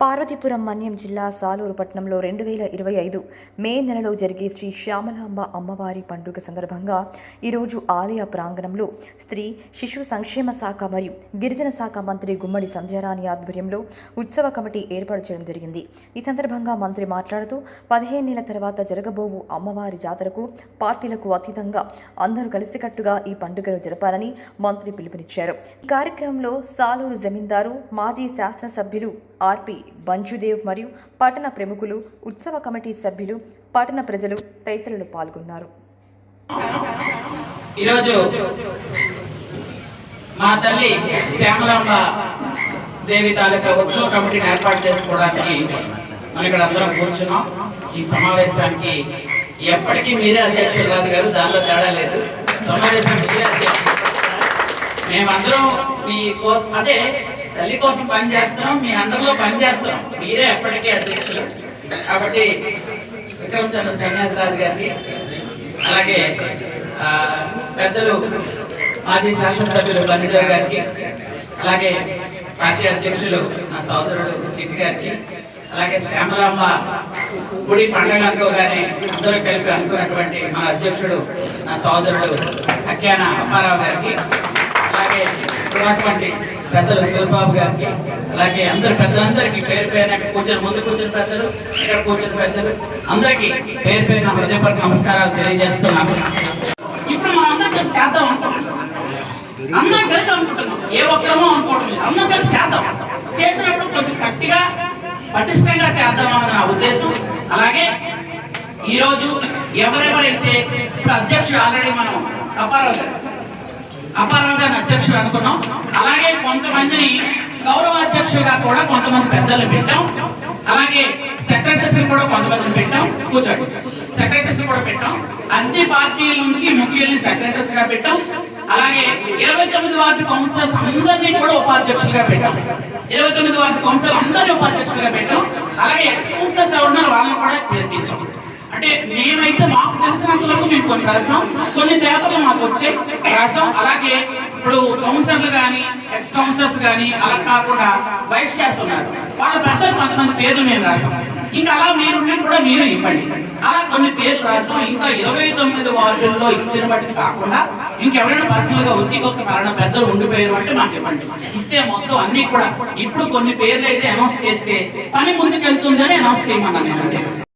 పార్వతీపురం మన్యం జిల్లా సాలూరు పట్టణంలో రెండు వేల ఇరవై ఐదు మే నెలలో జరిగే శ్రీ శ్యామలాంబ అమ్మవారి పండుగ సందర్భంగా ఈరోజు ఆలయ ప్రాంగణంలో స్త్రీ శిశు సంక్షేమ శాఖ మరియు గిరిజన శాఖ మంత్రి గుమ్మడి సంధ్యారాణి ఆధ్వర్యంలో ఉత్సవ కమిటీ ఏర్పాటు చేయడం జరిగింది. ఈ సందర్భంగా మంత్రి మాట్లాడుతూ పదిహేను నెలల తర్వాత జరగబోవు అమ్మవారి జాతరకు పార్టీలకు అతీతంగా అందరూ కలిసికట్టుగా ఈ పండుగను జరపాలని మంత్రి పిలుపునిచ్చారు. ఈ కార్యక్రమంలో సాలూరు జమీందారు మాజీ శాసనసభ్యులు ఆర్పి బంజుదేవ్ మరియు పట్టణ ప్రముఖులు ఉత్సవ కమిటీ సభ్యులు పట్టణ ప్రజలు తదితరులు పాల్గొన్నారు. ఈరోజు మా తల్లి శ్యామలమ్మ దేవి తాలూకా ఉత్సవ కమిటీని ఏర్పాటు చేసుకోవడానికి మనం ఇక్కడ అందరం కూర్చున్నాం. ఈ సమావేశానికి ఎప్పటికీ మీరే అధ్యక్షులు రాజు గారు దానిలో తేడా లేదు. సమావేశానికి మేమందరం మీ కోసం అంటే తల్లి కోసం పని చేస్తున్నాం మీ అందరిలో పని చేస్తున్నాం. మీరే ఎప్పటికీ అధ్యక్షులు. కాబట్టి విక్రమ్ చంద్ర సన్యాసరాజు గారికి అలాగే పెద్దలు మాజీ శాసనసభ్యులు బండిదేవ్ గారికి అలాగే పార్టీ అధ్యక్షులు నా సోదరుడు చిట్టి గారికి అలాగే శ్యామలాంబ గుడి పండగ అనుకోగానే అందరూ కలిపి అనుకున్నటువంటి మా అధ్యక్షుడు నా సోదరుడు అఖ్యాన అమ్మారావు గారికి అలాగే ఉన్నటువంటి పెద్దలు సూర్బాబు గారికి అలాగే అందరు పెద్దలందరికీ పేరు పేరున కూర్చొని ముందు కూర్చొని పెద్దలు ఇక్కడ కూర్చొని పెద్దలు అందరికీ పేరు పేరున హృదయపూర్వక నమస్కారాలు తెలియజేస్తున్నాను ఇప్పుడు మనం అందరం చేద్దాం అనుకుంటున్నాం. అందరం కలిసి అనుకుంటున్నాం. ఏ ఒక్కరమో అనుకోవడం లేదు. అందరం కలిసి చేద్దాం. చేసినప్పుడు కొంచెం గట్టిగా పటిష్టంగా చేద్దామని నా ఉద్దేశం. అలాగే ఈరోజు ఎవరెవరైతే ఇప్పుడు అధ్యక్షుడు ఆల్రెడీ మనం అపారావు గారు అపారావు గారిని అధ్యక్షుడు అనుకున్నాం కొంతమందిని గౌరవాధ్యక్షులుగా కూడా కొంతమంది పెద్దలు పెట్టాం. అలాగే సెక్రటరీస్ కూడా కొంతమందిని పెట్టాం. కూర్చోండి. సెక్రటరీస్ కూడా పెట్టాం. అన్ని పార్టీల నుంచి ముఖ్యుల్ని సెక్రటరీస్గా పెట్టాం. అలాగే ఇరవై తొమ్మిది వార్డు కౌన్సిలర్స్ అందరినీ కూడా ఉపాధ్యక్షులుగా పెట్టాం. ఇరవై తొమ్మిది వార్డు కౌన్సిలర్ అందరినీ ఉపాధ్యక్షులుగా పెట్టాం. అలాగే ఎక్స్ కౌన్సిలర్స్ ఎవరున్నారు వాళ్ళని కూడా చేర్పించాం. అంటే మేమైతే మాకు తెలిసినంత వరకు మేము కొన్ని రాసాం. కొన్ని పేపర్లు మాకు వచ్చాయి. రాసాం. అలాగే ఇప్పుడు కౌన్సిలర్లు కానీ ఎక్స్ కౌన్సిలర్స్ కానీ అలా కాకుండా వైస్ చేస్తున్నారు ఉన్నారు. వాళ్ళ పెద్దలు కొంతమంది పేర్లు మేము రాసాం ఇంకా అలా మీరు కూడా మీరు ఇవ్వండి. అలా కొన్ని పేర్లు రాసాం ఇంకా ఇరవై తొమ్మిది వార్డుల్లో ఇచ్చిన బట్టి కాకుండా ఇంకెవరైనా పర్సనల్గా వచ్చి ఒక కారణం పెద్దలు ఉండిపోయారు అంటే మాకు ఇవ్వండి. ఇస్తే మొత్తం అన్ని కూడా ఇప్పుడు కొన్ని పేర్లు అయితే అనౌన్స్ చేస్తే పని ముందుకు వెళ్తుందని అనౌన్స్ చేయమన్నాను నేను.